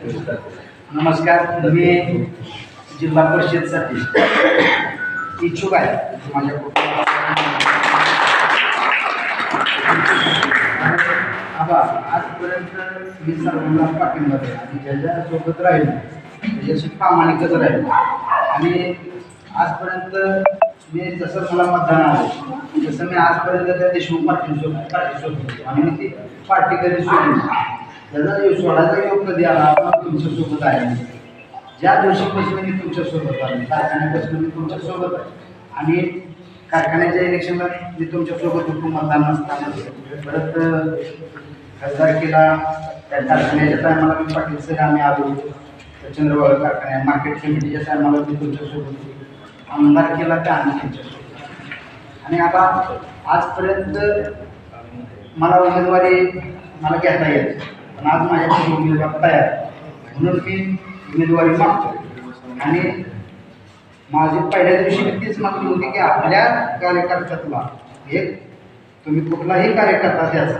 नमस्कार मी जिल्हा परिषदसाठी इच्छुक आहे. माझ्या आबा आजपर्यंत मी सर्वांना पाठिंबा दे आणि ज्याच्यासोबत राहील त्याच्याशी प्रामाणिकच राहील. आणि आजपर्यंत मी जसं मला मतदान आलं जसं मी आजपर्यंत त्या देशमुख पार्टीसोबत पार्टी शोधतो आणि मी ती पार्टी कधी सोडली त्याचा जो सोडायचा योग कधी आला आपण तुमच्यासोबत आहे. ज्या दिवशीपासून मी तुमच्यासोबत आहे कारखान्यापासून मी तुमच्यासोबत आहे. आणि कारखान्याच्या इलेक्शनला मी तुमच्यासोबत होतो मतदान नसताना परत खासदारकीला त्या कारखान्याच्या टायमाला मी पाटील सर आम्ही आलो. त्या चंद्रबाबा कारखान्या मार्केट कमिटीच्या टायमाला मी तुमच्यासोबत होतो. आमदार केला त्या आम्ही तुमच्यासोबत आणि आता आजपर्यंत मला उमेदवारी मला घेता येत पण आज माझ्याकडे उमेदवार तयार म्हणून मी उमेदवारी मागतो आणि माझी पहिल्या दिवशी मी तीच मागणी होती की आपल्या कार्यकर्त्यातला एक तुम्ही कुठलाही कार्यकर्ता द्यायचा.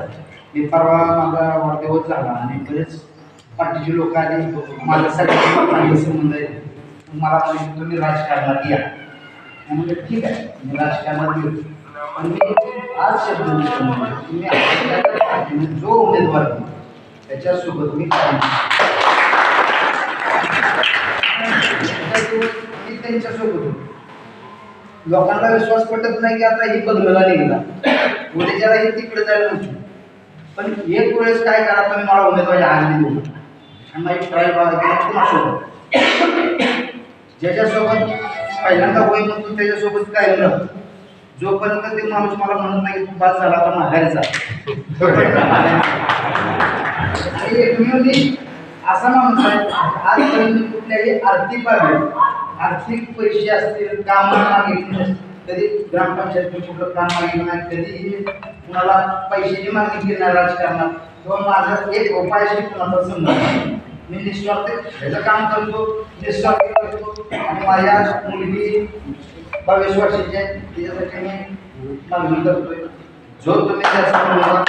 मी परवा माझा वाढदिवस झाला आणि बरेच पार्टीचे लोक आले. माझ्यासाठी चांगले संबंध आहे. मला म्हणजे तुम्ही राजकारणात या. म्हणजे ठीक आहे. मी राजकारणात येऊ पण मी आज शब्द तुम्ही जो उमेदवार त्याच्यासोबत मी मी त्यांच्यासोबत होतो. लोकांना विश्वास पटत नाही की आता ही बदलला निघाला. उद्याच्याला ही तिकडे जायला नसतो पण एक वेळेस काय करा तुम्ही मला उमेदवारी आणली देऊ आणि माझी ट्राय बघा कुणासोबत. ज्याच्यासोबत पहिल्यांदा होईल म्हणतो त्याच्यासोबत काय राहतं जोपर्यंत ते माणूस मला म्हणत नाही की तू पास झाला तर माघारी जा. आणि एक असा माणूस आहे आजपर्यंत कुठल्याही आर्थिक बाबी आर्थिक पैसे असतील काम मागितले नसतील. कधी ग्रामपंचायत कुठलं काम मागितलं नाही कधीही कुणाला पैशाची मागणी केली नाही राजकारणात किंवा माझा एक उपायशी कुणाचा संबंध मी निस्वार्थ ह्याचं काम करतो निस्वार्थ करतो. आणि माझ्या मुलगी बावीस वर्षाची आहे तिच्यासाठी मी मागणी करतोय. जो तुम्ही त्याचा